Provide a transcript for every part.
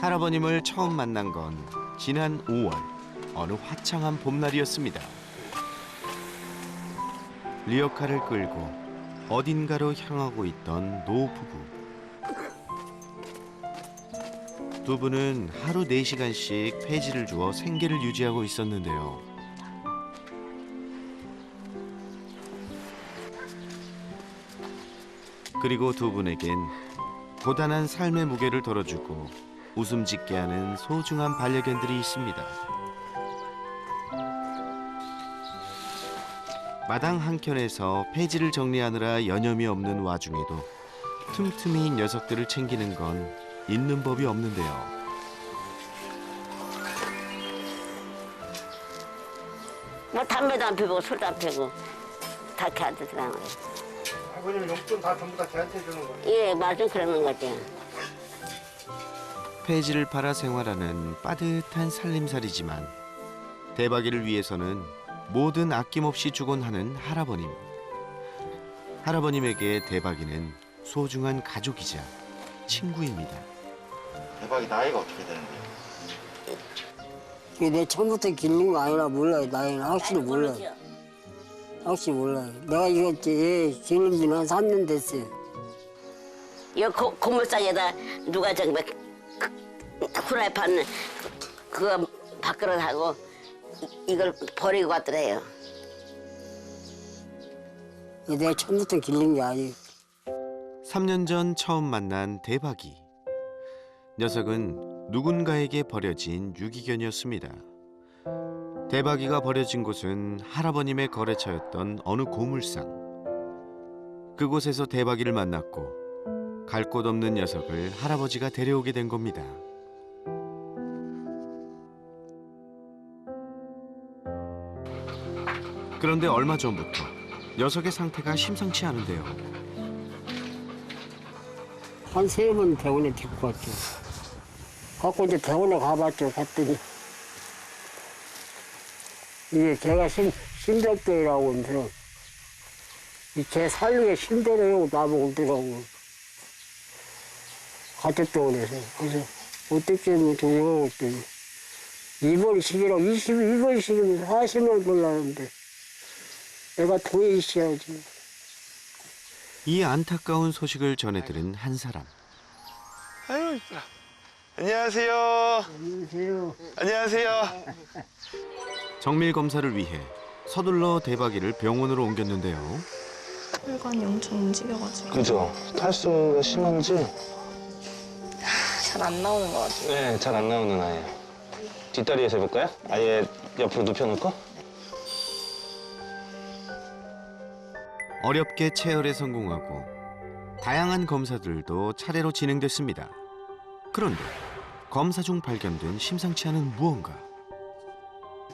할아버님을 처음 만난 건 지난 5월 어느 화창한 봄날이었습니다. 리어카를 끌고 어딘가로 향하고 있던 노 부부. 두 분은 하루 4시간씩 폐지를 주어 생계를 유지하고 있었는데요. 그리고 두 분에겐 고단한 삶의 무게를 덜어주고 웃음 짓게 하는 소중한 반려견들이 있습니다. 마당 한켠에서 폐지를 정리하느라 여념이 없는 와중에도 틈틈이 녀석들을 챙기는 건 있는 법이 없는데요. 뭐 담배도 안 피우고 술도 안 피우고 다 걔한테 들어가는 거예요. 아버님 용돈 다 전부 다 걔한테 주는 거예요. 예, 말좀 그러는 거지. 폐지를 팔아 생활하는 빠듯한 살림살이지만 대박이를 위해서는 뭐든 아낌없이 주곤 하는 할아버님. 할아버님에게 대박이는 소중한 가족이자 친구입니다. 대박이 나이가 어떻게 되는데요? 이게 내 처음부터 기른 거 아니라 몰라요. 나이는 확실히 몰라요. 확실히 몰라요. 내가 이거 기른 지는 한 3년 됐어요. 이 고, 고물상에다 누가 저기 막 그- 후라이팬 그거 밥그릇 하고 이- 이걸 버리고 갔더래요. 이게 내가 처음부터 기른 게 아니에요. 3년 전 처음 만난 대박이. 녀석은 누군가에게 버려진 유기견이었습니다. 대박이가 버려진 곳은 할아버님의 거래처였던 어느 고물상. 그곳에서 대박이를 만났고 갈 곳 없는 녀석을 할아버지가 데려오게 된 겁니다. 그런데 얼마 전부터 녀석의 상태가 심상치 않은데요. 한 세 번 병원에 데리고 갔죠. 갖고 이제 병원에 가봤죠. 갔더니 이게 제가 심, 심장병이라고 하면서 이제 살리기 힘들어요. 나보고 그러더라고. 같은 병원에서. 그래서 어떻게 하면 좋아요? 그랬더니 입원식이라고 22번씩이면 40만 걸라는데 내가 돈이 있어야지. 이 안타까운 소식을 전해들은 한 사람. 아유 이쁘라. 안녕하세요. 안녕하세요. 안녕하세요. 정밀 검사를 위해 서둘러 대박이를 병원으로 옮겼는데요. 혈관이 엄청 움직여가지고 그죠? 탈수가 심한지 잘 안 나오는 것 같아요. 네, 잘 안 나오는 아이예요. 뒷다리에서 해볼까요? 아예 옆으로 눕혀놓고? 어렵게 체열에 성공하고 다양한 검사들도 차례로 진행됐습니다. 그런데 검사 중 발견된 심상치 않은 무언가.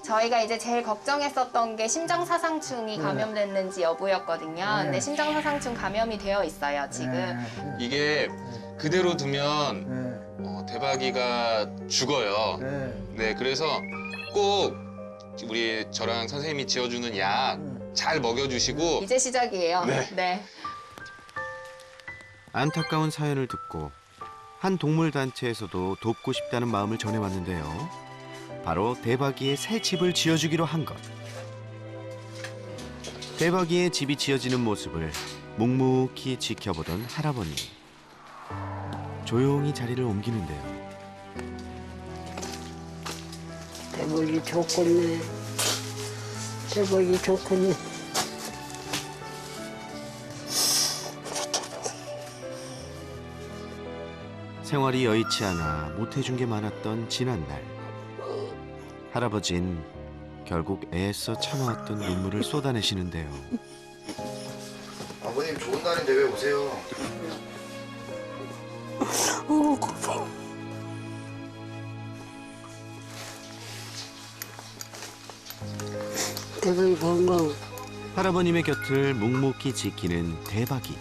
저희가 이제 제일 걱정했었던 게 심장사상충이 감염됐는지 여부였거든요. 근데 심장사상충 감염이 되어 있어요, 지금. 이게 그대로 두면 네, 어, 대박이가 죽어요. 네. 네, 그래서 꼭 우리 저랑 선생님이 지어주는 약 잘 먹여주시고 이제 시작이에요. 네. 안타까운 사연을 듣고 한 동물 단체에서도 돕고 싶다는 마음을 전해왔는데요. 바로 대박이의 새 집을 지어주기로 한 것. 대박이의 집이 지어지는 모습을 묵묵히 지켜보던 할아버님. 조용히 자리를 옮기는데요. 대박이 좋겠네. 대박이 좋겠네. 생활이 여의치 않아 못해준 게 많았던 지난날. 할아버진 결국 애써 참아왔던 눈물을 쏟아내시는데요. 아버님 좋은 날인데 왜 오세요? 어, 고파. 대박이 건강. 할아버님의 곁을 묵묵히 지키는 대박이.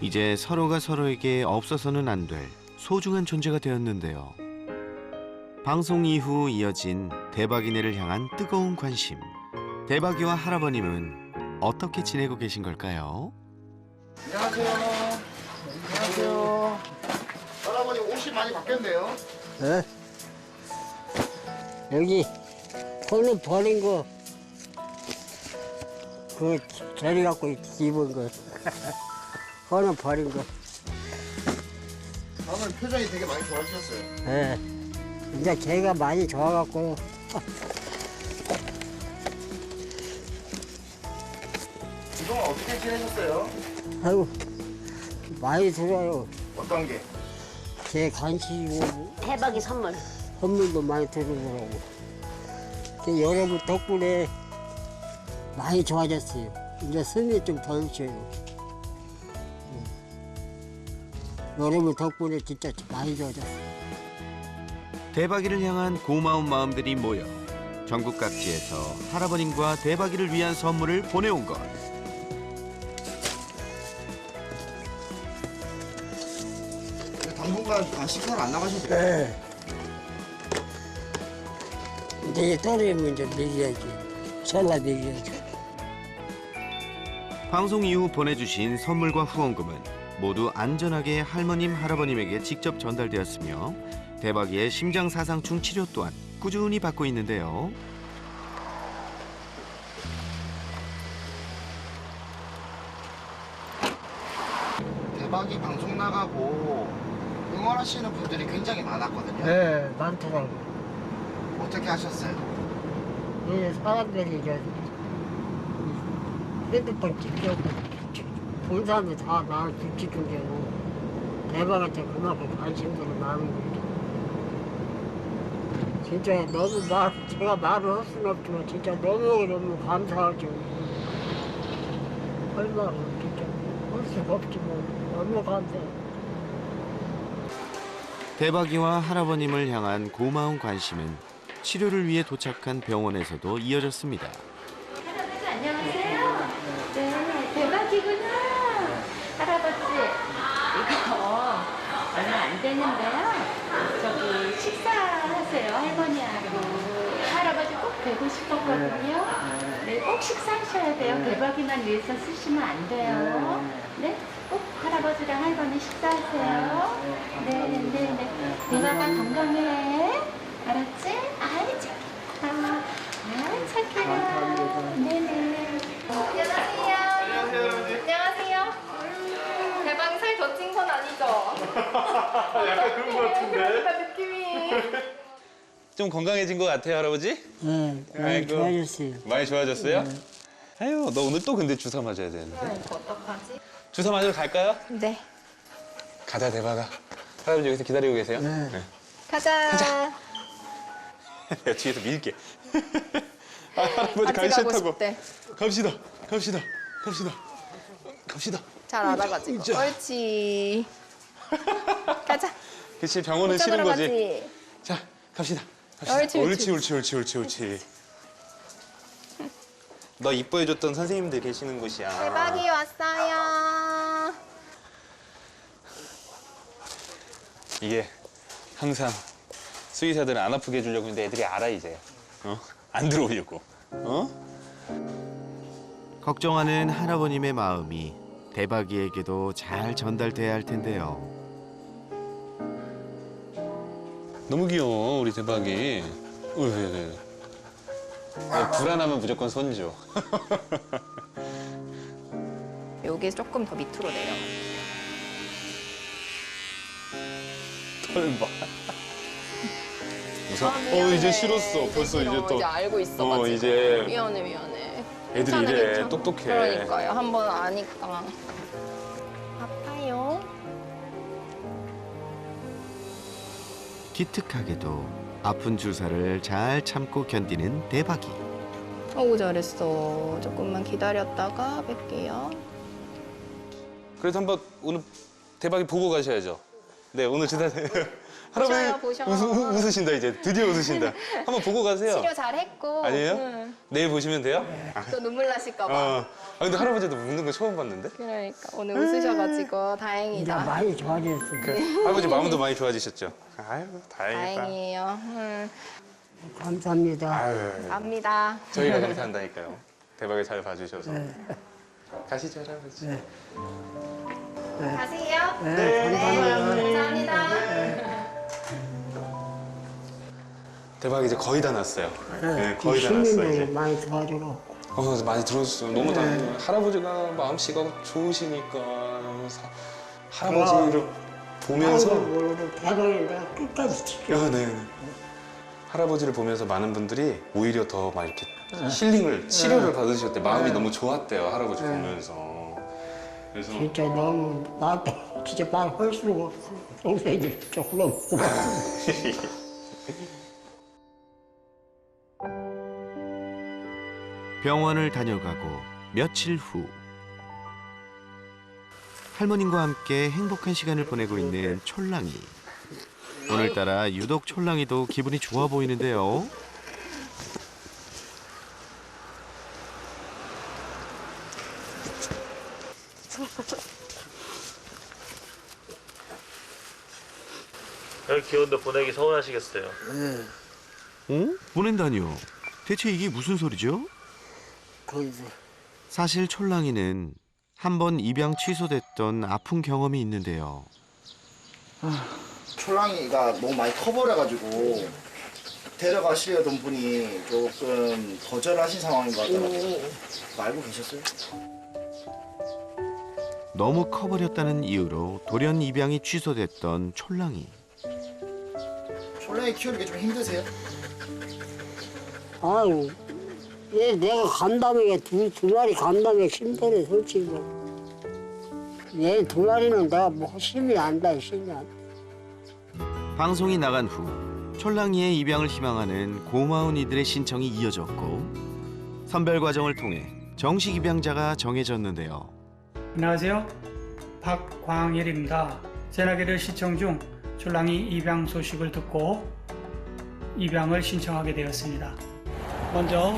이제 서로가 서로에게 없어서는 안 될 소중한 존재가 되었는데요. 방송 이후 이어진 대박이네를 향한 뜨거운 관심. 대박이와 할아버님은 어떻게 지내고 계신 걸까요? 안녕하세요. 안녕하세요. 할아버지 할아버지 옷이 많이 바뀌었네요. 어? 여기 손을 버린 거, 그 저리 갖고 입은 거. 손을 버린 거. 오늘 표정이 되게 많이 좋아지셨어요. 예. 이제 개가 많이 좋아갖고 그동안 어떻게 지내셨어요? 아이고 많이 들어요. 어떤 게? 개 간식이고 대박이 선물. 선물도 많이 들어오고. 그 여러분 덕분에 많이 좋아졌어요. 이제 숨이 좀 덜 쉬어요. 음. 여러분 덕분에 진짜 많이 좋아졌어요. 대박이를 향한 고마운 마음들이 모여 전국 각지에서 할아버님과 대박이를 위한 선물을 보내온 것. 당분간 아, 식사를 안 나가셔도 돼요. 네. 이제 떨어지면 이제 먹여야지. 설라 먹여야지. 방송 이후 보내주신 선물과 후원금은 모두 안전하게 할머님 할아버님에게 직접 전달되었으며 대박이의 심장 사상충 치료 또한 꾸준히 받고 있는데요. 대박이 방송 나가고 응원하시는 분들이 굉장히 많았거든요. 네, 많더라고. 어떻게 하셨어요? 이 사람들이 이제 핸드폰 찍혀고 본 사람들 다 나를 게고 대박한테 그만큼 관심들이 많은 거죠. 진짜 너무 말, 제가 말을 할 수는 없지만 진짜 너무 너무 감사하죠. 얼마나 진짜 할 수가 없지만 너무 감사해요. 대박이와 할아버님을 향한 고마운 관심은 치료를 위해 도착한 병원에서도 이어졌습니다. 할아버지 안녕하세요. 네, 대박이구나. 할아버지 이거 얼마 안 되는데요. 저기 식사하세요 할머니하고 할아버지 꼭 뵈고 싶었거든요. 네, 꼭 식사하셔야 돼요. 대박이만 위해서 쓰시면 안 돼요. 네, 꼭 할아버지랑 할머니 식사하세요. 네, 네, 네. 대박아 건강해. 알았지? 아이 착해. 아, 착해라. 네네. 안녕하세요. 안녕하세요. 대박이 살더찐건 아니죠? 약간 그런 것 같은데. 느낌이. 좀 건강해진 것 같아요, 할아버지? 네, 많이 아이고. 좋아졌어요. 많이 좋아졌어요? 아유, 너 오늘 또 근데 주사 맞아야 되는데. 이거 어떡하지? 주사 맞으러 갈까요? 네. 가자, 대박아. 할아버지 여기서 기다리고 계세요? 네. 가자. 내가 뒤에서 밀게. 아, 할아버지 가기. 싶대. 갑시다, 갑시다, 갑시다, 갑시다. 잘 알아가지고. 자. 옳지. 가자. 그치, 병원은 이쪽으로 싫은 거지. 가지. 자, 갑시다. 갑시다. 옳지, 옳지. 옳지, 옳지, 옳지, 옳지. 너 이뻐해줬던 선생님들 계시는 곳이야. 대박이 왔어요. 이게 항상 수의사들은 안 아프게 해주려고 했는데 애들이 알아 이제. 어? 안 들어오려고. 어? 걱정하는 할아버님의 마음이 대박이에게도 잘 전달돼야 할 텐데요. 너무 귀여워 우리 대박이. 왜, 왜, 왜. 어, 불안하면 무조건 손 줘. 여기 조금 더 밑으로 내려. 털 봐. 무서. 아, 어. 이제 싫었어. 벌써 이제. 또. 이제 알고 있어가지고. 어 이제 미안해 미안해. 애들이 괜찮아, 이래 괜찮아. 똑똑해. 그러니까요. 한 번 아니까. 아파요. 기특하게도 아픈 주사를 잘 참고 견디는 대박이. 어우 잘했어. 조금만 기다렸다가 뵐게요. 그래도 한번 오늘 대박이 보고 가셔야죠. 네 오늘 주사. 할아버지 보셔. 웃, 웃- 웃으신다 이제 드디어 웃으신다. 한번 보고 가세요. 치료 잘했고. 아니에요? 응. 내일 보시면 돼요? 또 눈물 나실까 봐. 어. 아 근데 할아버지도 웃는 거 처음 봤는데? 그러니까 오늘 웃으셔가지고 이제 다행이다. 많이 좋아졌어요. 그 할아버지 마음도 많이 좋아지셨죠? 아유 다행이다. 다행이에요. 응. 감사합니다. 아유 갑니다. 저희가 감사한다니까요. 대박에 잘 봐주셔서. 가시죠 할아버지. 가세요. 네, 감사합니다. 감사합니다. 대박이 이제 거의 다 났어요. 네, 거의 다 났어 시민들 이제. 많이 도와주고. 어, 그래서 많이 들어줬어요. 너무 다 할아버지가 마음씨가 좋으시니까 사- 할아버지를 보면서 아이고, 모르고 끝까지 지켜. 야, 네. 네. 할아버지를 보면서 많은 분들이 오히려 더 막 이렇게 힐링을 치료를 받으셨대. 마음이 너무 좋았대요. 할아버지 보면서. 그래서 진짜 너무 나한테 진짜 말할 수가 없어. 동생이 조금 너무 병원을 다녀가고 며칠 후 할머님과 함께 행복한 시간을 보내고 있는 촐랑이. 오늘따라 유독 촐랑이도 기분이 좋아 보이는데요. 여기 귀여운데 보내기 서운하시겠어요. 어? 보낸다니요? 대체 이게 무슨 소리죠? 거기서 사실 촐랑이는 한 번 입양 취소됐던 아픈 경험이 있는데요. 촐랑이가 너무 많이 커버려가지고 데려가시려던 분이 조금 거절하신 상황인 것 같더라고요. 알고 계셨어요? 너무 커버렸다는 이유로 돌연 입양이 취소됐던 촐랑이. 촐랑이 키우는 게 좀 힘드세요? 아유, 얘 내가 감당하기가 두, 두 마리 감당하기 힘들어, 솔직히. 얘두 마리는 내가 뭐 힘이 안 나, 힘이 안 나. 방송이 나간 후 촐랑이의 입양을 희망하는 고마운 이들의 신청이 이어졌고 선별 과정을 통해 정식 입양자가 정해졌는데요. 안녕하세요. 박광일입니다. 전화기를 시청 중 출랑이 입양 소식을 듣고 입양을 신청하게 되었습니다. 먼저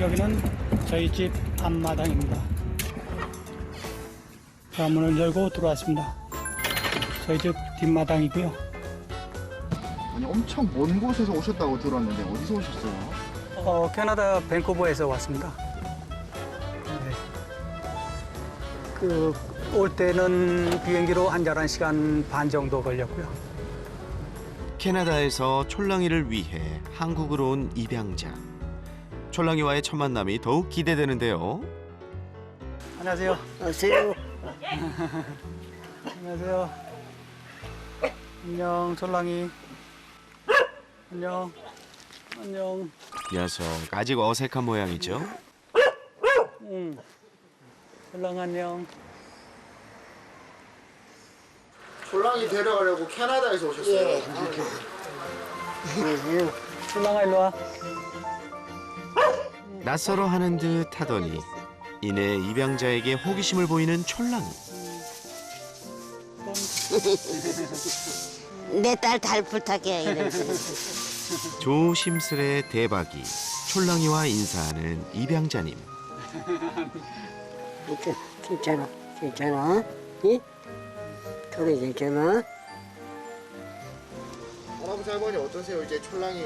여기는 저희 집 앞마당입니다. 자, 문을 열고 들어왔습니다. 저희 집 뒷마당이고요. 아니 엄청 먼 곳에서 오셨다고 들었는데 어디서 오셨어요? 어, 캐나다 밴쿠버에서 왔습니다. 네. 그, 올 때는 비행기로 한 11시간 반 정도 걸렸고요. 캐나다에서 촐랑이를 위해 한국으로 온 입양자. 촐랑이와의 첫 만남이 더욱 기대되는데요. 안녕하세요. 안녕하세요. 안녕하세요. 안녕, 솔랑이. 안녕. 안녕. 녀석 아직 어색한 모양이죠. 응. 솔랑 안녕. 촐랑이 데려가려고 캐나다에서 오셨어요? 예. 안녕하세요. 솔랑아 일로 와. 낯설어 하는 듯 하더니 이내 입양자에게 호기심을 보이는 촐랑이. 내딸달 부탁해 이러면서. 조심스레 대박이 촐랑이와 인사하는 입양자님. 괜찮- 괜찮아, 괜찮아. 응? 그래, 괜찮아. 할아버지 할머니 어떠세요? 이제 촐랑이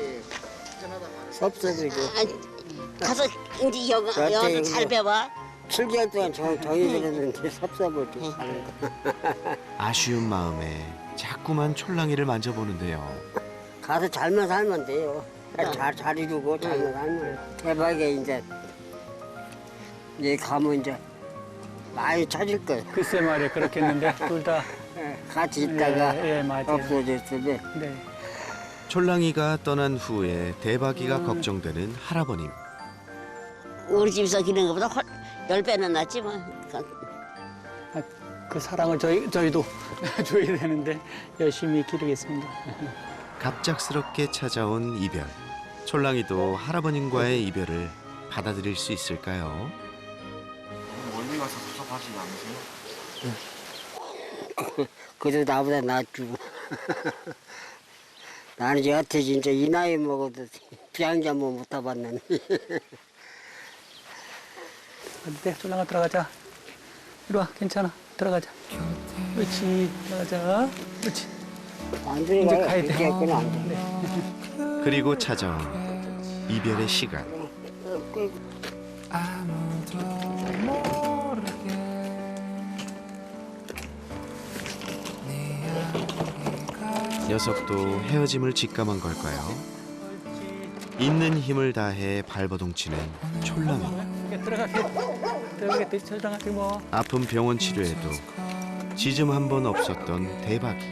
캐나다 가는 섭섭이고. 아, 가서 이제 여기 저한테 여기서 잘 이거- 배워. 7개월 동안 저, 저희들은 섭섭을 좀 하는 거. 아쉬운 마음에 자꾸만 촐랑이를 만져보는데요. 가서 잘만 살면 돼요. 잘, 잘 이루고 잘만 살면. 대박에 이제, 얘 가면 이제 많이 찾을 거예요. 글쎄 말이야, 그렇겠는데, 둘 다. 같이 있다가 예, 예, 맞아요. 없어졌으면 네. 촐랑이가 떠난 후에 대박이가 걱정되는 할아버님. 우리 집에서 기는 것보다 훨, 열 배는 낫지 뭐. 그 사랑을 저희, 저희도 줘야 되는데, 열심히 기르겠습니다. 갑작스럽게 찾아온 이별. 촐랑이도 할아버님과의 이별을 받아들일 수 있을까요? 멀리 가서 섭섭하시지 않으세요? 그래도 나보다 낫고. 나는 여태 진짜 이 나이 먹어도 비양자 뭐못 타봤는데. 네, 솔랑아 들어가자. 이리 와, 괜찮아. 들어가자. 그렇지, 들어가자. 그렇지. 안 이제. 가야 돼. 돼. 그리고 찾아온 이별의 시간. 녀석도 헤어짐을 직감한 걸까요? 있는 힘을 다해 발버둥치는 촐랑이. 들어가게 뭐. 아픈 병원 치료에도 지즘 한 번 없었던 대박이.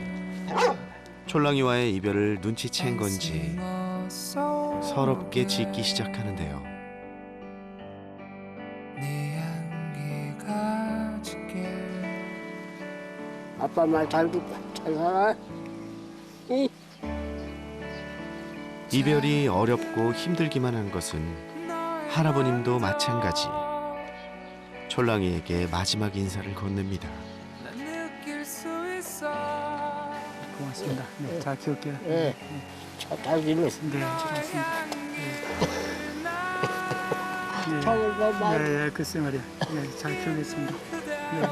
촐랑이와의 이별을 눈치챈 건지 서럽게 짖기 시작하는데요. 아빠 말 잘 듣고 잘 살아. 응? 이별이 어렵고 힘들기만 한 것은 할아버님도 마찬가지. 촐랑이에게 마지막 인사를 건넵니다. 고맙습니다. 네, 잘 키울게요. 예. 잘 지냈어. 네, 고맙습니다. 네. 네, 네, 글쎄 말이야. 네, 잘 키우겠습니다. 네.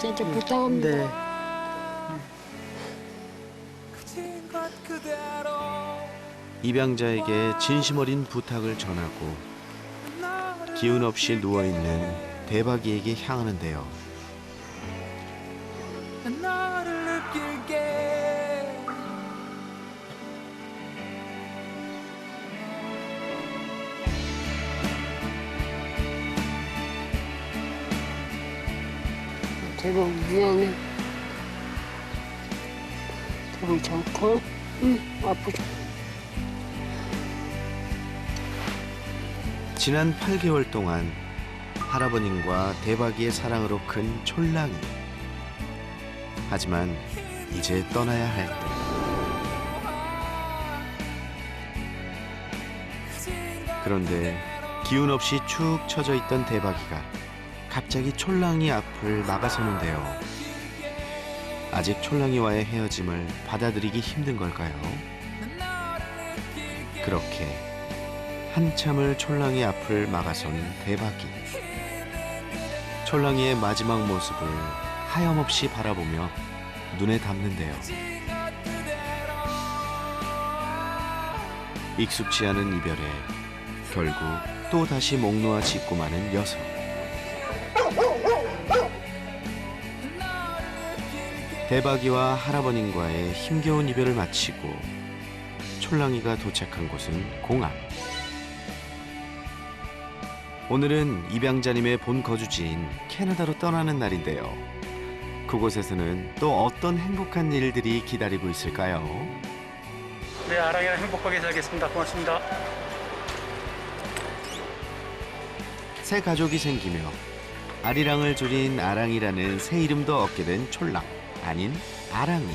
진짜 부탁합니다. 네. 입양자에게 진심 어린 부탁을 전하고 기운 없이 누워 있는 대박이에게 향하는데요. 대박 미안해. 대박 좋고, 응, 아프죠. 지난 8개월 동안 할아버님과 대박이의 사랑으로 큰 촐랑이. 하지만 이제 떠나야 할 때. 그런데 기운 없이 축 처져 있던 대박이가 갑자기 촐랑이 앞을 막아서는데요. 아직 촐랑이와의 헤어짐을 받아들이기 힘든 걸까요? 그렇게 한참을 촐랑이 앞을 막아선 대박이. 촐랑이의 마지막 모습을 하염없이 바라보며 눈에 담는데요. 익숙치 않은 이별에 결국 또 다시 목 놓아 짖고 마는 녀석. 대박이와 할아버님과의 힘겨운 이별을 마치고 촐랑이가 도착한 곳은 공항. 오늘은 입양자님의 본 거주지인 캐나다로 떠나는 날인데요. 그곳에서는 또 어떤 행복한 일들이 기다리고 있을까요? 네, 아랑이랑 행복하게 살겠습니다. 고맙습니다. 새 가족이 생기며 아리랑을 줄인 아랑이라는 새 이름도 얻게 된 촐랑 아닌 아랑이.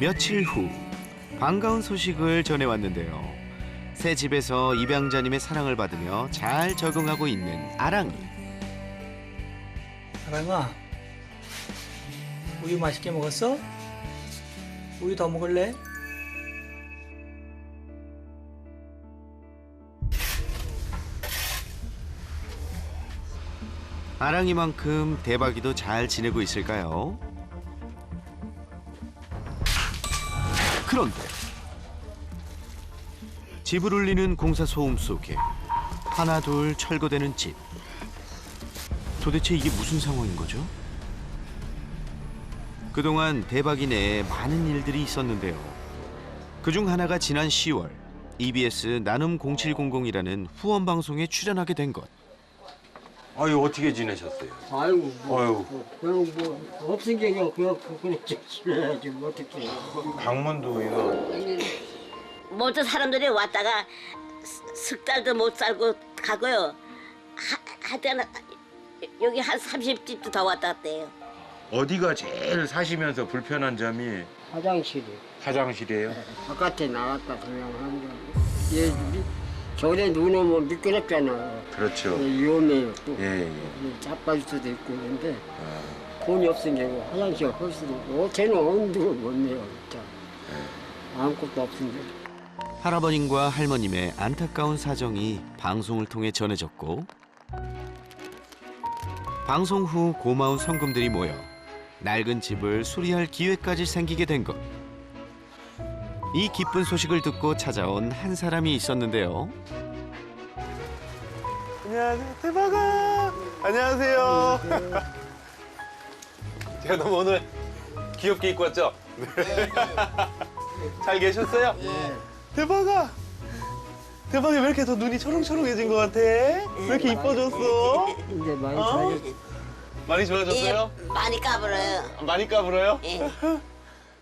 며칠 후 반가운 소식을 전해왔는데요. 새 집에서 입양자님의 사랑을 받으며 잘 적응하고 있는 아랑이. 아랑아, 우유 맛있게 먹었어? 우유 더 먹을래? 아랑이만큼 대박이도 잘 지내고 있을까요? 그런데 집을 울리는 공사 소음 속에 하나 둘 철거되는 집. 도대체 이게 무슨 상황인 거죠? 그동안 대박 이 내에 많은 일들이 있었는데요. 그중 하나가 지난 10월 EBS 나눔 0700이라는 후원 방송에 출연하게 된 것. 아유 어떻게 지내셨어요? 아이고, 뭐, 아유. 그냥 뭐, 없은 게 그냥 그냥 지내야지, 뭐 어떻게. 강문도 이거 모든 사람들이 왔다가 스- 석 달도 못 살고 가고요. 하, 하여튼 여기 한 30집도 더 왔다 갔대요. 어디가 제일 사시면서 불편한 점이 화장실이. 화장실이에요? 바깥에 나갔다 그냥 하는 거. 얘, 미- 저래 눈 오면 미끄럽잖아. 그렇죠. 위험해요, 또. 예, 예. 자빠질 수도 있고 그런데 돈이 없으니까 화장실 할 수도 없고 어제는 엄두를 못 내요 진짜 아무것도 없은데 할아버님과 할머님의 안타까운 사정이 방송을 통해 전해졌고 방송 후 고마운 성금들이 모여 낡은 집을 수리할 기회까지 생기게 된 것. 이 기쁜 소식을 듣고 찾아온 한 사람이 있었는데요. 안녕하세요. 대박아. 안녕하세요. 제가 너무 오늘 귀엽게 입고 왔죠? 잘 계셨어요? 대박아. 대박이 왜 이렇게 더 눈이 초롱초롱해진 것 같아? 왜 이렇게 이뻐졌어? 이제 많이 어? 좋아졌 많이 좋아졌어요? 예, 많이 까불어요. 많이 까불어요? 예.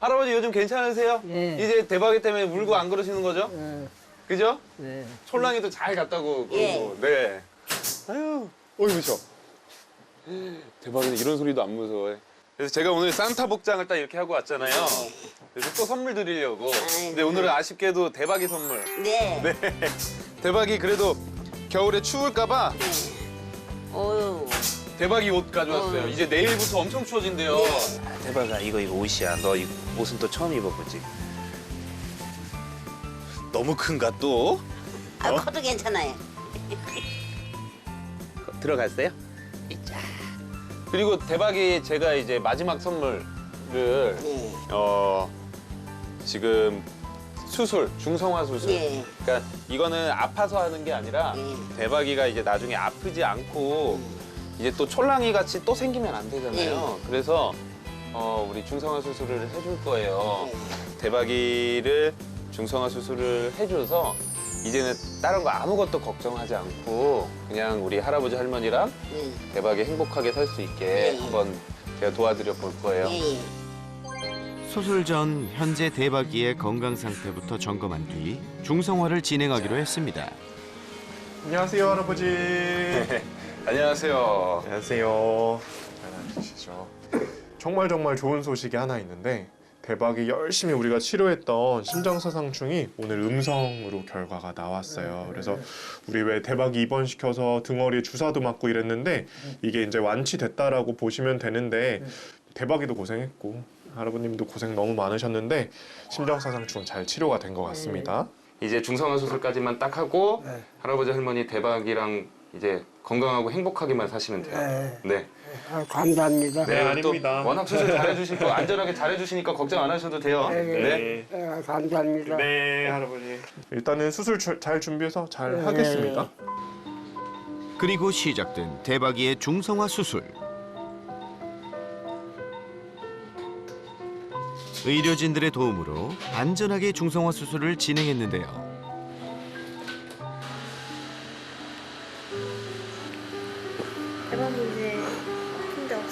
할아버지 요즘 괜찮으세요? 예. 이제 대박이 때문에 울고 안 그러시는 거죠? 예. 그죠? 네. 촐랑이도 잘 갔다고 예. 그러고. 네. 아유, 어이 무셔. 대박이는 이런 소리도 안 무서워해. 그래서 제가 오늘 산타 복장을 딱 이렇게 하고 왔잖아요. 그래서 또 선물 드리려고. 근데 오늘은 아쉽게도 대박이 선물. 네. 네. 대박이 그래도 겨울에 추울까봐 어유. 대박이 옷 가져왔어요. 이제 내일부터 엄청 추워진대요. 대박아 이거 이거 옷이야. 너 이 옷은 또 처음 입어보지? 너무 큰가 또? 아, 커도 괜찮아요. 들어갔어요? 그리고 대박이 제가 이제 마지막 선물을 예. 어 지금 수술 중성화 수술. 예. 그러니까 이거는 아파서 하는 게 아니라 예. 대박이가 이제 나중에 아프지 않고 이제 또 촐랑이 같이 또 생기면 안 되잖아요. 그래서 어 우리 중성화 수술을 해줄 거예요. 대박이를 중성화 수술을 해줘서 이제는 다른 거 아무것도 걱정하지 않고 그냥 우리 할아버지 할머니랑 예. 대박이 행복하게 살 수 있게 예. 한번 제가 도와드려 볼 거예요. 예, 예. 수술 전 현재 대박이의 건강 상태부터 점검한 뒤 중성화를 진행하기로 했습니다. 안녕하세요 할아버지. 안녕하세요. 안녕하세요. 잘 앉으시죠. 정말 정말 좋은 소식이 하나 있는데 대박이 열심히 우리가 치료했던 심장사상충이 오늘 음성으로 결과가 나왔어요. 그래서 우리 왜 대박이 입원시켜서 등허리에 주사도 맞고 이랬는데 이게 이제 완치됐다라고 보시면 되는데 대박이도 고생했고 할아버님도 고생 너무 많으셨는데 심장사상충은 잘 치료가 된 것 같습니다. 이제 중성화 수술까지만 딱 하고 네. 할아버지 할머니 대박이랑 이제 건강하고 행복하게만 사시면 돼요. 네. 네. 아, 감사합니다. 네, 또 아닙니다. 워낙 수술 잘해주시고 안전하게 잘해주시니까 걱정 안 하셔도 돼요. 네. 네. 아, 감사합니다. 네, 할아버지. 일단은 수술 주- 잘 준비해서 잘 네. 하겠습니다. 그리고 시작된 대박이의 중성화 수술. 의료진들의 도움으로 안전하게 중성화 수술을 진행했는데요.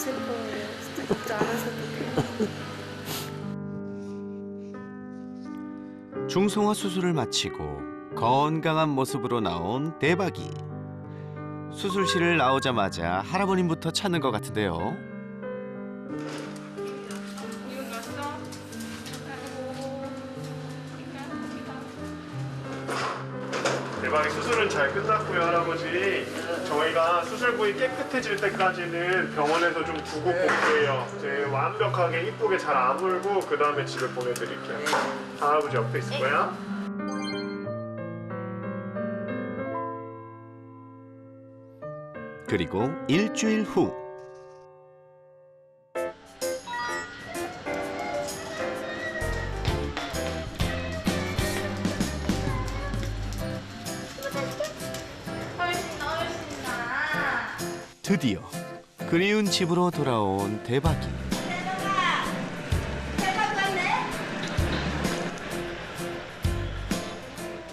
없을 거예요. 진짜 걱정 안 하셔도 돼요. 중성화 수술을 마치고 건강한 모습으로 나온 대박이. 수술실을 나오자마자 할아버님부터 찾는 것 같은데요. 대박이 수술은 잘 끝났고요, 할아버지. 저희가 수술 부위 깨끗해질 때까지는 병원에서 좀 두고 볼게요. 이제 완벽하게 이쁘게 잘 아물고 그 다음에 집에 보내드릴게요. 할아버지 옆에 있을 거야. 그리고 일주일 후 드디어 그리운 집으로 돌아온 대박이.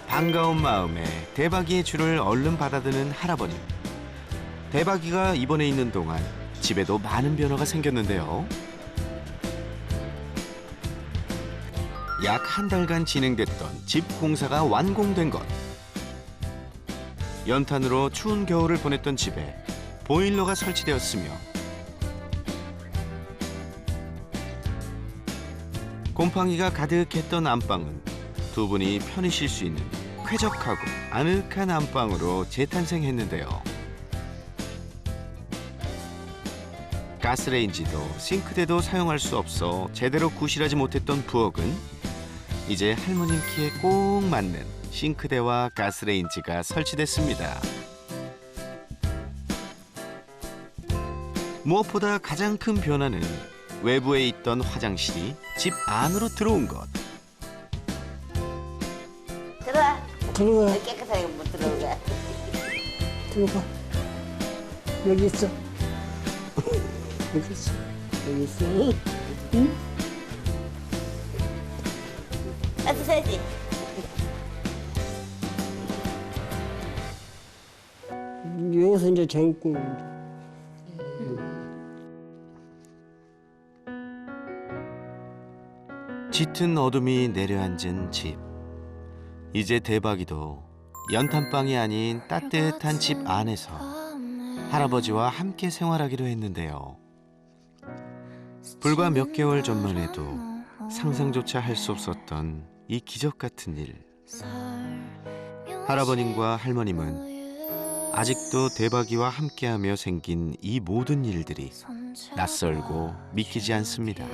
반가운 마음에 대박이의 줄을 얼른 받아드는 할아버님. 대박이가 입원해 있는 동안 집에도 많은 변화가 생겼는데요. 약 한 달간 진행됐던 집 공사가 완공된 것. 연탄으로 추운 겨울을 보냈던 집에 보일러가 설치되었으며 곰팡이가 가득했던 안방은 두 분이 편히 쉴 수 있는 쾌적하고 아늑한 안방으로 재탄생했는데요. 가스레인지도 싱크대도 사용할 수 없어 제대로 구실하지 못했던 부엌은 이제 할머님 키에 꼭 맞는 싱크대와 가스레인지가 설치됐습니다. 무엇보다 가장 큰 변화는 외부에 있던 화장실이 집 안으로 들어온 것. 들어와. 들어가, 깨끗하게 못 들어오게. 들어가. 여기 있어. 여기 있어. 여기 있어. 응? 웃어야지. 여기서 이제 재 짙은 어둠이 내려앉은 집. 이제 대박이도 연탄방이 아닌 따뜻한 집 안에서 할아버지와 함께 생활하기로 했는데요. 불과 몇 개월 전만 해도 상상조차 할 수 없었던 이 기적 같은 일. 할아버님과 할머님은 아직도 대박이와 함께하며 생긴 이 모든 일들이 낯설고 믿기지 않습니다.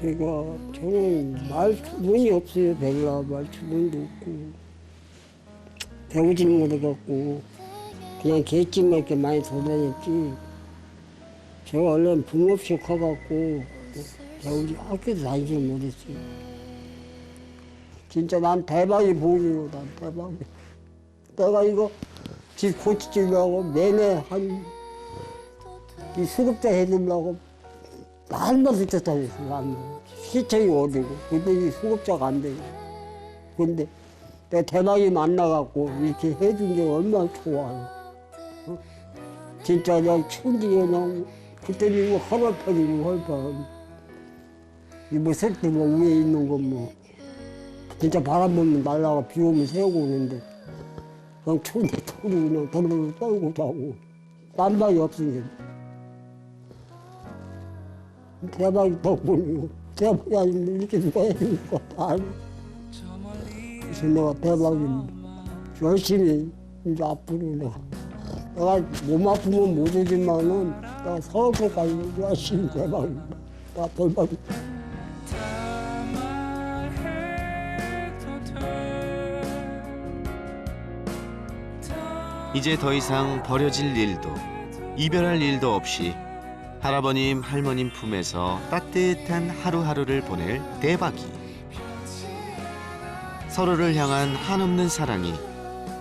제가 저는 말투문이 없어요. 별로 말투문도 없고 배우지는 못해갖고 그냥 개찜만 이렇게 많이 돌아다녔지. 제가 원래 부모 없이 커갖고 배우지 학교도 다니지 못했어요. 진짜 난 대박이 보이고 난 대박이. 내가 이거 집 고치려고 내내 한이 수급자 해주려고 날마다 쫓아다녔어, 날마다. 시청이 어디고. 근데 이 수급자가 안 되고. 근데 내 대박이 만나갖고 이렇게 해준 게 얼마나 좋아요. 어? 진짜 그냥 천지에 그냥 그때는 이거 헐헐편이고 헐편. 이뭐 새끼 뭐 위에 있는 거 뭐. 진짜 바람 불면 날라가 비 오면 새고 오는데 그냥 천지 털이 그냥 더러워 떨고 자고. 딴 방이 없으니까. 대박이 덕분이고. 대박이 이렇게 해주니까 다 알고 그래서 내가 대박이 열심히 이제 앞으로 내가 내가 몸 아프면 못 오지만은 내가 서울까지 열심히 대박이 나 대박이 이제 더 이상 버려질 일도 이별할 일도 없이 할아버님 할머님 품에서 따뜻한 하루하루를 보낼 대박이 서로를 향한 한없는 사랑이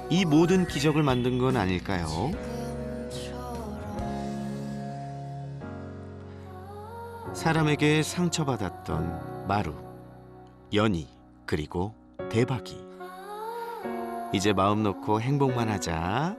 이 모든 기적을 만든 건 아닐까요? 사람에게 상처받았던 마루, 연희, 그리고 대박이. 이제 마음 놓고 행복만 하자.